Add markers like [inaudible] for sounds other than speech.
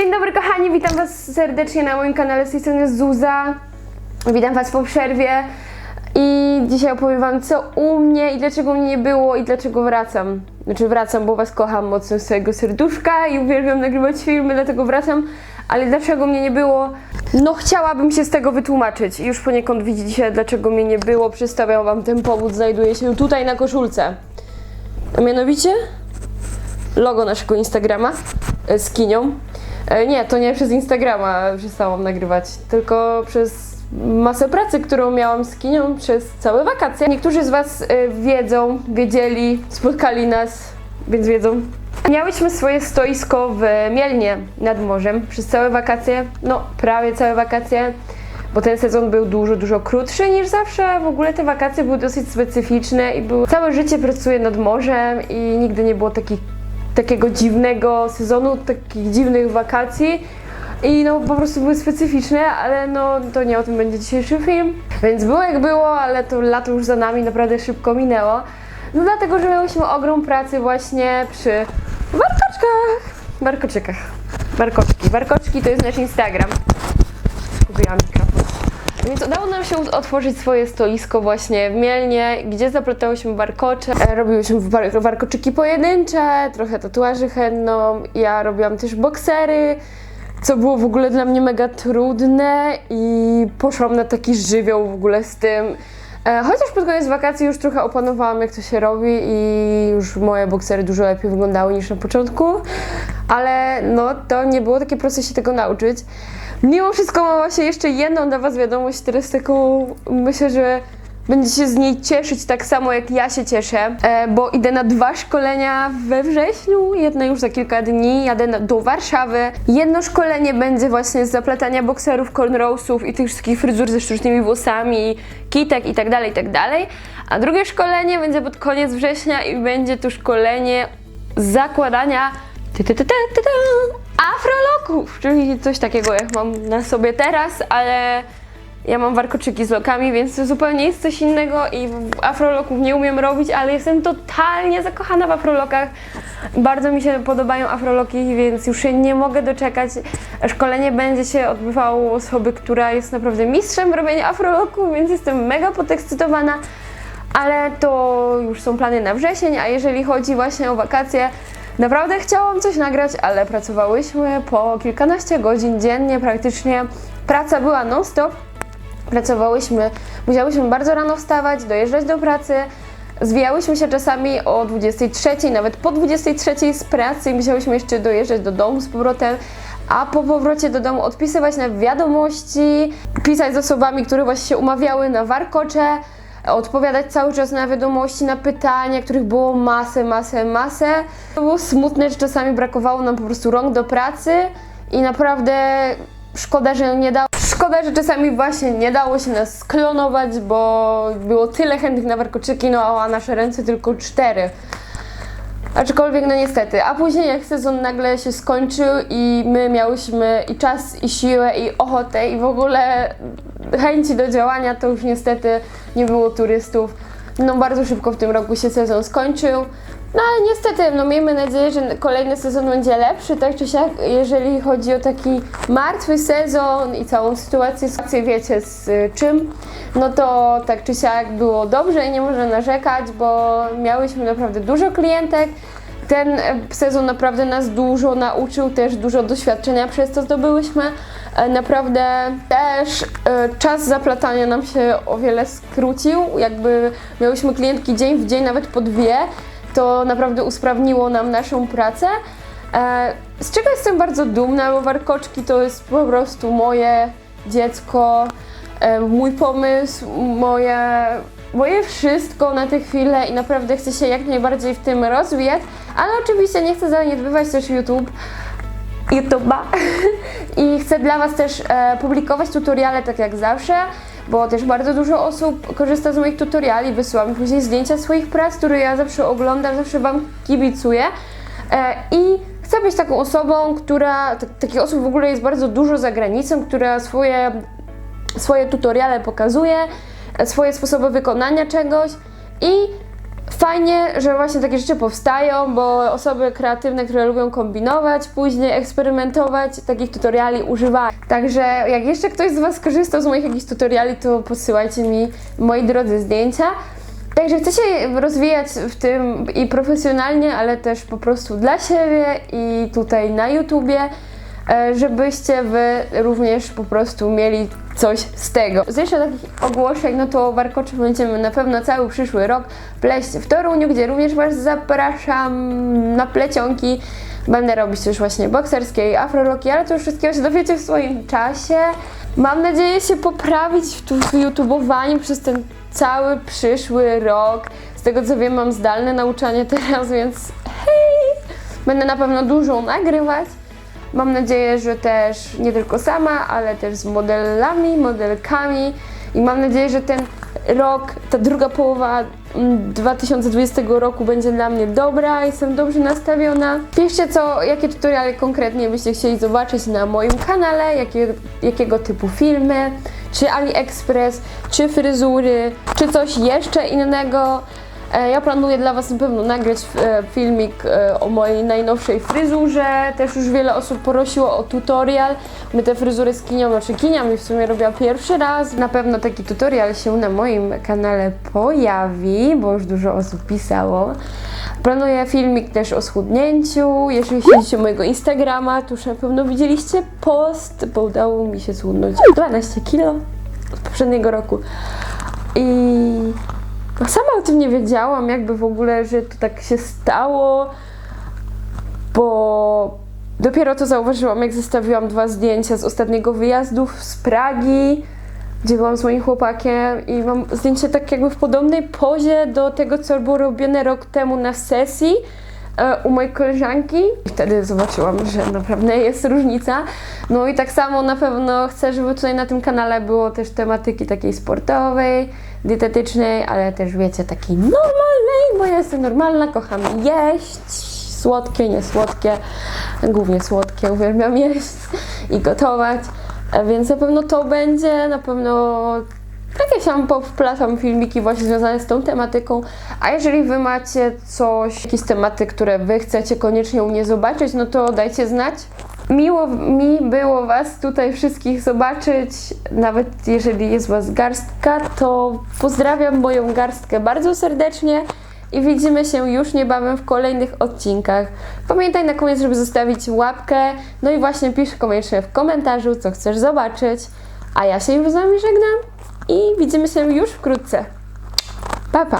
Dzień dobry kochani, witam Was serdecznie na moim kanale z tej strony Zuza. Witam Was po przerwie i dzisiaj opowiem Wam co u mnie i dlaczego mnie nie było i dlaczego wracam. Znaczy wracam, bo Was kocham mocno z całego serduszka i uwielbiam nagrywać filmy, dlatego wracam. Ale dlaczego mnie nie było? No chciałabym się z tego wytłumaczyć i już poniekąd widzicie dlaczego mnie nie było. Przedstawiam Wam ten powód, znajduje się tutaj na koszulce. A mianowicie logo naszego Instagrama z kinią. E, Nie, to nie przez Instagrama przestałam nagrywać, tylko przez masę pracy, którą miałam z kinią przez całe wakacje. Niektórzy z Was e, wiedzą, wiedzieli, spotkali nas, więc wiedzą. Miałyśmy swoje stoisko w Mielnie nad morzem przez całe wakacje, no prawie całe wakacje, bo ten sezon był dużo, dużo krótszy niż zawsze. W ogóle te wakacje były dosyć specyficzne i były... całe życie pracuję nad morzem i nigdy nie było takich takiego dziwnego sezonu, takich dziwnych wakacji. I no po prostu były specyficzne, ale no to nie o tym będzie dzisiejszy film. Więc było jak było, ale to lato już za nami naprawdę szybko minęło. No dlatego, że miałyśmy ogrom pracy właśnie przy warkoczkach. Warkoczykach. Warkoczki. Warkoczki to jest nasz Instagram. Kupiłam mikrofon. Więc udało nam się otworzyć swoje stoisko właśnie w Mielnie, gdzie zaplatałyśmy warkocze. E, Robiłyśmy war- warkoczyki pojedyncze, trochę tatuaży henną. Ja robiłam też boksery, co było w ogóle dla mnie mega trudne i poszłam na taki żywioł w ogóle z tym. E, Chociaż pod koniec wakacji już trochę opanowałam, jak to się robi i już moje boksery dużo lepiej wyglądały niż na początku, ale no to nie było takie proste się tego nauczyć. Mimo wszystko mam właśnie jeszcze jedną dla Was wiadomość, teraz taką, myślę, że będziecie się z niej cieszyć tak samo jak ja się cieszę, e, bo idę na dwa szkolenia we wrześniu, jedno już za kilka dni, jadę do Warszawy. Jedno szkolenie będzie właśnie z zaplatania bokserów, cornrowsów i tych wszystkich fryzur ze sztucznymi włosami, kitek i tak dalej, i tak dalej. A drugie szkolenie będzie pod koniec września i będzie to szkolenie zakładania ty, ty, ty, ty, ty, ty, afroloków, czyli coś takiego jak mam na sobie teraz, ale ja mam warkoczyki z lokami, więc to zupełnie jest coś innego i afroloków nie umiem robić, ale jestem totalnie zakochana w afrolokach. Bardzo mi się podobają afroloki, więc już się nie mogę doczekać. Szkolenie będzie się odbywało u osoby, która jest naprawdę mistrzem w robieniu afroloków, więc jestem mega podekscytowana. Ale to już są plany na wrzesień, a jeżeli chodzi właśnie o wakacje, naprawdę chciałam coś nagrać, ale pracowałyśmy po kilkanaście godzin dziennie praktycznie. Praca była non-stop, pracowałyśmy, musiałyśmy bardzo rano wstawać, dojeżdżać do pracy. Zwijałyśmy się czasami o 23, nawet po 23 z pracy i musiałyśmy jeszcze dojeżdżać do domu z powrotem, a po powrocie do domu odpisywać na wiadomości, pisać z osobami, które właśnie się umawiały na warkocze, odpowiadać cały czas na wiadomości, na pytania, których było masę, masę, masę. To było smutne, że czasami brakowało nam po prostu rąk do pracy i naprawdę szkoda, że nie dało. Szkoda, że czasami właśnie nie dało się nas sklonować, bo było tyle chętnych na warkoczyki, no a nasze ręce tylko cztery. Aczkolwiek, no niestety. A później, jak sezon nagle się skończył i my miałyśmy i czas, i siłę, i ochotę, i w ogóle chęci do działania, to już niestety nie było turystów. No bardzo szybko w tym roku się sezon skończył. No ale niestety, no miejmy nadzieję, że kolejny sezon będzie lepszy, tak czy siak, jeżeli chodzi o taki martwy sezon i całą sytuację, wiecie z y, czym, no to tak czy siak było dobrze i nie można narzekać, bo miałyśmy naprawdę dużo klientek. Ten e, sezon naprawdę nas dużo nauczył, też dużo doświadczenia przez to zdobyłyśmy. E, Naprawdę też e, czas zaplatania nam się o wiele skrócił. Jakby miałyśmy klientki dzień w dzień, nawet po dwie, to naprawdę usprawniło nam naszą pracę. Z czego jestem bardzo dumna, bo warkoczki to jest po prostu moje dziecko, mój pomysł, moje, moje wszystko na tę chwilę i naprawdę chcę się jak najbardziej w tym rozwijać, ale oczywiście nie chcę zaniedbywać też YouTube. YouTube'a. [laughs] I chcę dla Was też e, publikować tutoriale tak jak zawsze, bo też bardzo dużo osób korzysta z moich tutoriali, wysyła mi później zdjęcia swoich prac, które ja zawsze oglądam, zawsze Wam kibicuję. E, i chcę być taką osobą, która, takich osób w ogóle jest bardzo dużo za granicą, która swoje swoje tutoriale pokazuje, e, swoje sposoby wykonania czegoś. I Fajnie, że właśnie takie rzeczy powstają, bo osoby kreatywne, które lubią kombinować, później eksperymentować, takich tutoriali używają. Także jak jeszcze ktoś z Was korzystał z moich jakichś tutoriali, to podsyłajcie mi, moi drodzy, zdjęcia. Także chcę się rozwijać w tym i profesjonalnie, ale też po prostu dla siebie i tutaj na YouTubie, żebyście Wy również po prostu mieli coś z tego. Z jeszcze takich ogłoszeń, no to warkoczy będziemy na pewno cały przyszły rok pleść w Toruniu, gdzie również Was zapraszam na plecionki. Będę robić też właśnie bokserskie i afroloki, ale to już wszystkiego się dowiecie w swoim czasie. Mam nadzieję się poprawić w, tu- w YouTubowaniu przez ten cały przyszły rok. Z tego co wiem, mam zdalne nauczanie [laughs] teraz, więc hej! Będę na pewno dużo nagrywać. Mam nadzieję, że też nie tylko sama, ale też z modelami, modelkami i mam nadzieję, że ten rok, ta druga połowa mm, 2020 roku będzie dla mnie dobra, jestem dobrze nastawiona. Piszcie co, jakie tutoriale konkretnie byście chcieli zobaczyć na moim kanale, jakie, jakiego typu filmy, czy AliExpress, czy fryzury, czy coś jeszcze innego. E, Ja planuję dla Was na pewno nagrać e, filmik e, o mojej najnowszej fryzurze. Też już wiele osób prosiło o tutorial. My te fryzury z kinią, znaczy kinia mi w sumie robiła pierwszy raz. Na pewno taki tutorial się na moim kanale pojawi, bo już dużo osób pisało. Planuję filmik też o schudnięciu. Jeżeli śledzicie mojego Instagrama, to już na pewno widzieliście post, bo udało mi się schudnąć 12 kilo od poprzedniego roku. I sama o tym nie wiedziałam, jakby w ogóle, że to tak się stało, bo dopiero to zauważyłam, jak zestawiłam dwa zdjęcia z ostatniego wyjazdu z Pragi, gdzie byłam z moim chłopakiem i mam zdjęcie tak jakby w podobnej pozie do tego, co było robione rok temu na sesji e, u mojej koleżanki. I wtedy zobaczyłam, że naprawdę jest różnica. No i tak samo na pewno chcę, żeby tutaj na tym kanale było też tematyki takiej sportowej, dietetycznej, ale też wiecie, takiej normalnej, bo ja jestem normalna, kocham jeść, słodkie, niesłodkie, głównie słodkie, uwielbiam jeść i gotować. E, Więc na pewno to będzie, na pewno jakieś tam powplatam filmiki właśnie związane z tą tematyką. A jeżeli Wy macie coś, jakieś tematy, które Wy chcecie koniecznie u mnie zobaczyć, no to dajcie znać. Miło mi było Was tutaj wszystkich zobaczyć, nawet jeżeli jest Was garstka, to pozdrawiam moją garstkę bardzo serdecznie i widzimy się już niebawem w kolejnych odcinkach. Pamiętaj na koniec, żeby zostawić łapkę, no i właśnie pisz koniecznie w komentarzu, co chcesz zobaczyć. A ja się już z Wami żegnam i widzimy się już wkrótce. Pa, pa!